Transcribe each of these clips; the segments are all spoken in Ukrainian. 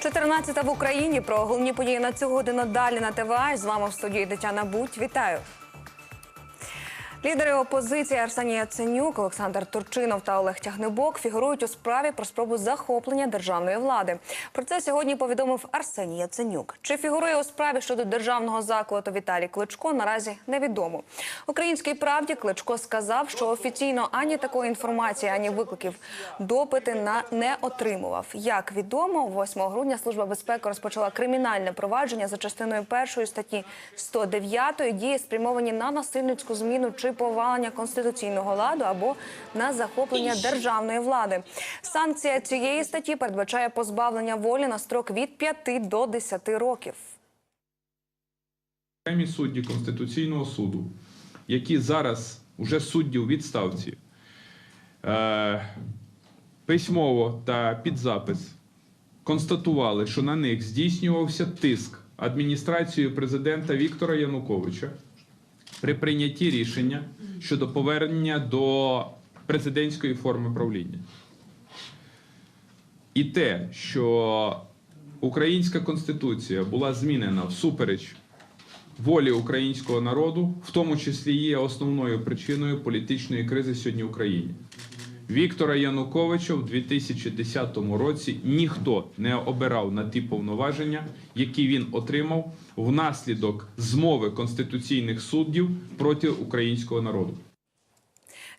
14 в Україні про головні події на цю годину далі на ТВА. З вами в студії Тетяна Будь. Вітаю. Лідери опозиції Арсеній Яценюк, Олександр Турчинов та Олег Тягнебок фігурують у справі про спробу захоплення державної влади. Про це сьогодні повідомив Арсеній Яценюк. Чи фігурує у справі щодо державного закладу Віталій Кличко, наразі невідомо. Українській правді Кличко сказав, що офіційно ані такої інформації, ані викликів допити на не отримував. Як відомо, 8 грудня служба безпеки розпочала кримінальне провадження за частиною першої статті 109 дії спрямовані на насильницьку зміну чи повалення конституційного ладу або на захоплення державної влади. Санкція цієї статті передбачає позбавлення волі на строк від 5 до 10 років. окремі судді Конституційного суду, які зараз уже судді у відставці, е, письмово та під запис констатували, що на них здійснювався тиск адміністрацією президента Віктора Януковича при прийнятті рішення щодо повернення до президентської форми правління. І те, що українська конституція була змінена всупереч волі українського народу, в тому числі є основною причиною політичної кризи сьогодні в Україні. Віктора Януковича в 2010 році ніхто не обирав на ті повноваження, які він отримав внаслідок змови конституційних суддів проти українського народу.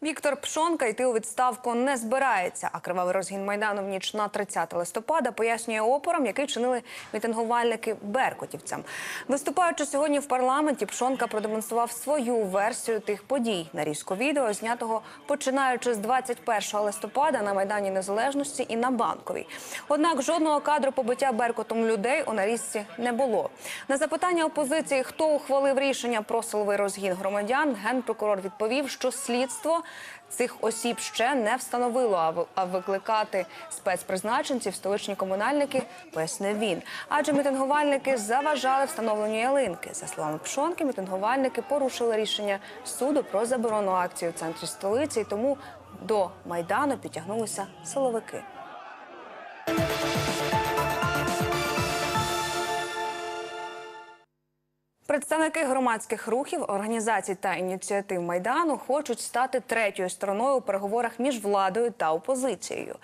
Віктор Пшонка йти у відставку не збирається. А кривавий розгін майдану в ніч на 30 листопада пояснює опорам, який чинили мітингувальники беркутівцям. Виступаючи сьогодні в парламенті, Пшонка продемонстрував свою версію тих подій. Нарізку відео знятого починаючи з 21 листопада на майдані Незалежності і на банковій. Однак жодного кадру побиття беркутом людей у нарізці не було. На запитання опозиції, хто ухвалив рішення про силовий розгін громадян, генпрокурор відповів, що слідство цих осіб ще не встановило, а викликати спецпризначенців столичні комунальники пояснив він. Адже мітингувальники заважали встановленню ялинки. За словами Пшонки, мітингувальники порушили рішення суду про заборону акції у центрі столиці, і тому до майдану підтягнулися силовики. Представники громадських рухів, організацій та ініціатив майдану хочуть стати третьою стороною у переговорах між владою та опозицією.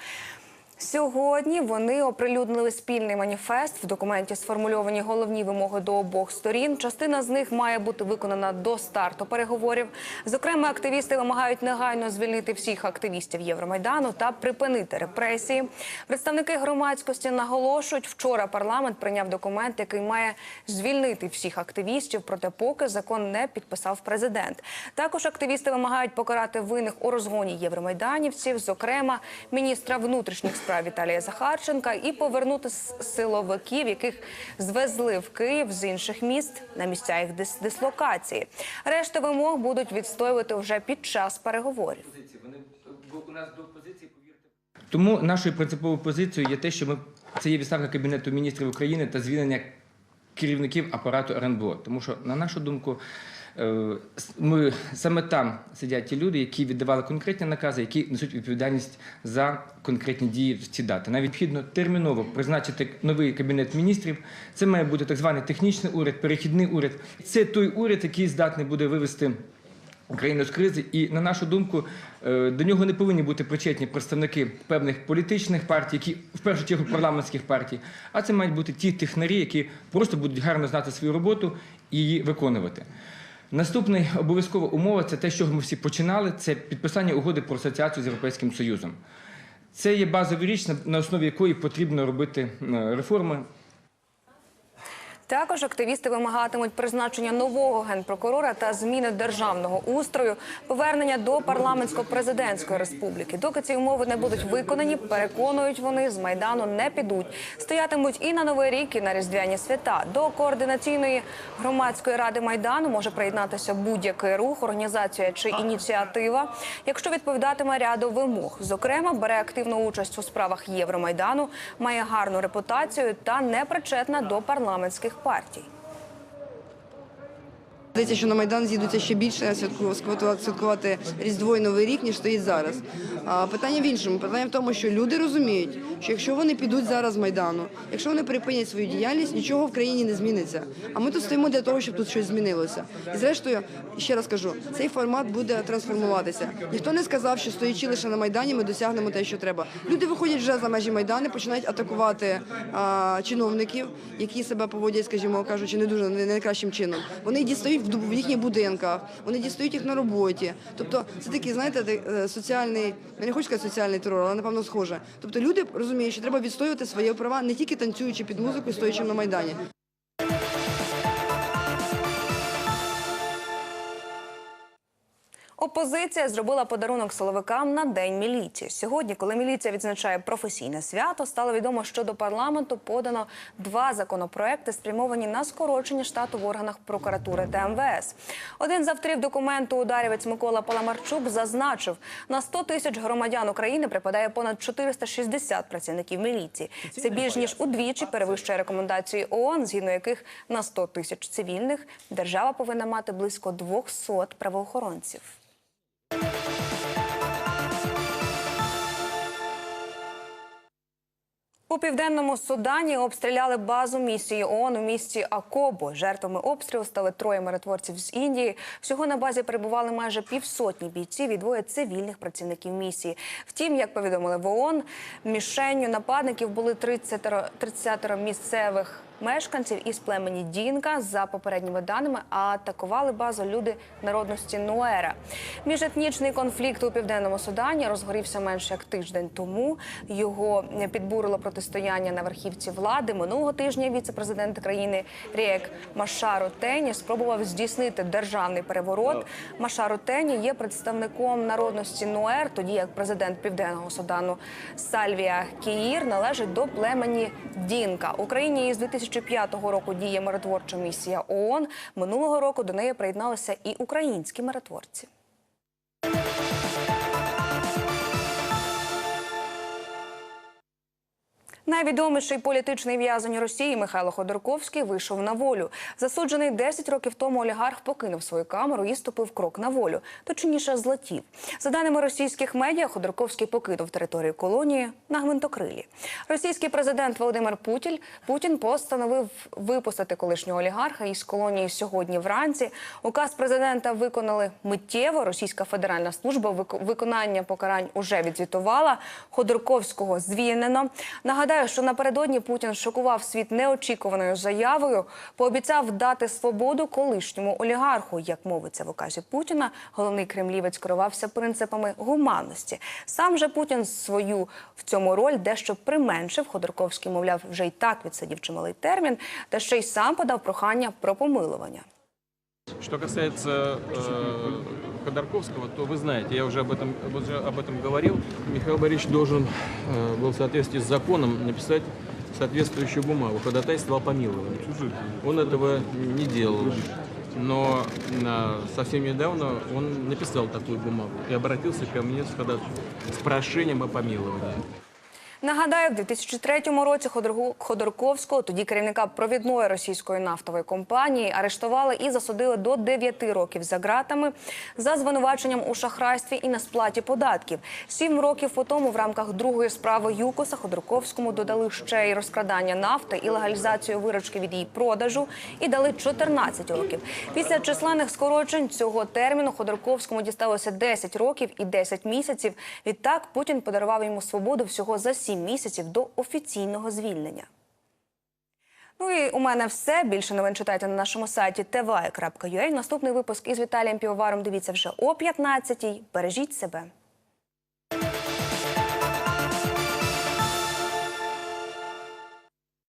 Сьогодні вони оприлюднили спільний маніфест. В документі сформульовані головні вимоги до обох сторін. Частина з них має бути виконана до старту переговорів. Зокрема, активісти вимагають негайно звільнити всіх активістів Євромайдану та припинити репресії. Представники громадськості наголошують, вчора парламент прийняв документ, який має звільнити всіх активістів, проте поки закон не підписав президент. Також активісти вимагають покарати винних у розгоні євромайданівців, зокрема міністра внутрішніх Віталія Захарченка, і повернути силовиків, яких звезли в Київ з інших міст на місця їх дис- дислокації. Решта вимог будуть відстоювати вже під час переговорів. позиції. Вони у нас до повірте. Тому нашою принциповою позицією є те, що ми це є відставка Кабінету міністрів України та звільнення керівників апарату РНБО. Тому що, на нашу думку, ми саме там сидять ті люди, які віддавали конкретні накази, які несуть відповідальність за конкретні дії в ці дати. Навіть необхідно терміново призначити новий кабінет міністрів. Це має бути так званий технічний уряд, перехідний уряд. Це той уряд, який здатний буде вивести. Україну з кризи, і на нашу думку, е, до нього не повинні бути причетні представники певних політичних партій, які в першу чергу парламентських партій. А це мають бути ті технарі, які просто будуть гарно знати свою роботу і її виконувати. Наступна обов'язкова умова це те, що ми всі починали, це підписання угоди про асоціацію з Європейським Союзом. Це є базова річ, на- на основі якої потрібно робити е, реформи. Також активісти вимагатимуть призначення нового генпрокурора та зміни державного устрою, повернення до парламентсько-президентської республіки. Доки ці умови не будуть виконані, переконують вони з майдану не підуть. Стоятимуть і на новий рік, і на різдвяні свята. До координаційної громадської ради майдану може приєднатися будь-який рух, організація чи ініціатива, якщо відповідатиме ряду вимог. Зокрема, бере активну участь у справах Євромайдану, має гарну репутацію та не причетна до парламентських партій. Здається, що на Майдан з'їдуться ще більше святкувати, Різдво і Новий рік, ніж стоїть зараз. А питання в іншому. Питання в тому, що люди розуміють, що якщо вони підуть зараз з Майдану, якщо вони припинять свою діяльність, нічого в країні не зміниться. А ми тут стоїмо для того, щоб тут щось змінилося. І зрештою, ще раз кажу, цей формат буде трансформуватися. Ніхто не сказав, що стоячи лише на Майдані, ми досягнемо те, що треба. Люди виходять вже за межі Майдану, починають атакувати а, чиновників, які себе поводять, скажімо кажучи, не дуже не найкращим чином. Вони дістають в, їхніх будинках, вони дістають їх на роботі. Тобто, це такий, знаєте, е, соціальний, я не хочу сказати соціальний терор, але напевно схоже. Тобто люди розуміють, що треба відстоювати свої права не тільки танцюючи під музику, і стоячи на майдані. Опозиція зробила подарунок силовикам на день міліції. Сьогодні, коли міліція відзначає професійне свято, стало відомо, що до парламенту подано два законопроекти, спрямовані на скорочення штату в органах прокуратури та МВС. Один з авторів документу ударівець Микола Паламарчук зазначив, на 100 тисяч громадян України припадає понад 460 працівників міліції. Це більш ніж удвічі перевищує рекомендації ООН, згідно яких на 100 тисяч цивільних держава повинна мати близько 200 правоохоронців. У південному Судані обстріляли базу місії ООН у місті Акобо. Жертвами обстрілу стали троє миротворців з Індії. Всього на базі перебували майже півсотні бійців і двоє цивільних працівників місії. Втім, як повідомили в ООН, мішенню нападників були 30, 30 місцевих мешканців із племені Дінка. За попередніми даними, атакували базу люди народності Нуера. Міжетнічний конфлікт у південному Судані розгорівся менше як тиждень тому. Його підбурило протистояння на верхівці влади. Минулого тижня віце-президент країни Ріек Машару Тені спробував здійснити державний переворот. Машару Тені є представником народності Нуер, тоді як президент Південного Судану Сальвія Кіїр належить до племені Дінка. Україні із 2005 року діє миротворча місія ООН. Минулого року до неї приєдналися і українські миротворці. Найвідоміший політичний в'язень Росії Михайло Ходорковський вийшов на волю. Засуджений 10 років тому олігарх покинув свою камеру і ступив крок на волю, точніше злетів. За даними російських медіа, Ходорковський покинув територію колонії на гвинтокрилі. Російський президент Володимир Путін Путін постановив випустити колишнього олігарха із колонії сьогодні вранці. Указ президента виконали миттєво. Російська федеральна служба виконання покарань уже відзвітувала. Ходорковського звільнено. Нагадаю, що напередодні Путін шокував світ неочікуваною заявою. Пообіцяв дати свободу колишньому олігарху. Як мовиться в указі Путіна, головний кремлівець керувався принципами гуманності. Сам же Путін свою в цьому роль дещо применшив. Ходорковський, мовляв, вже й так відсидів чималий термін, та ще й сам подав прохання про помилування. Что касается э, Ходорковского, то вы знаете, я уже об этом, уже об этом говорил. Михаил Борисович должен э, был в соответствии с законом написать соответствующую бумагу, ходатайство о помиловании. Он этого не делал. Но на- совсем недавно он написал такую бумагу и обратился ко мне с, с прошением о помиловании. Нагадаю, в 2003 році Ходорковського, тоді керівника провідної російської нафтової компанії, арештували і засудили до 9 років за ґратами за звинуваченням у шахрайстві і несплаті податків. Сім років по тому в рамках другої справи ЮКОСа Ходорковському додали ще й розкрадання нафти і легалізацію виручки від її продажу і дали 14 років. Після численних скорочень цього терміну Ходорковському дісталося 10 років і 10 місяців. Відтак Путін подарував йому свободу всього за 7 місяців до офіційного звільнення. Ну і у мене все. Більше новин читайте на нашому сайті tv.ua. Наступний випуск із Віталієм Півоваром дивіться вже о 15-й. Бережіть себе.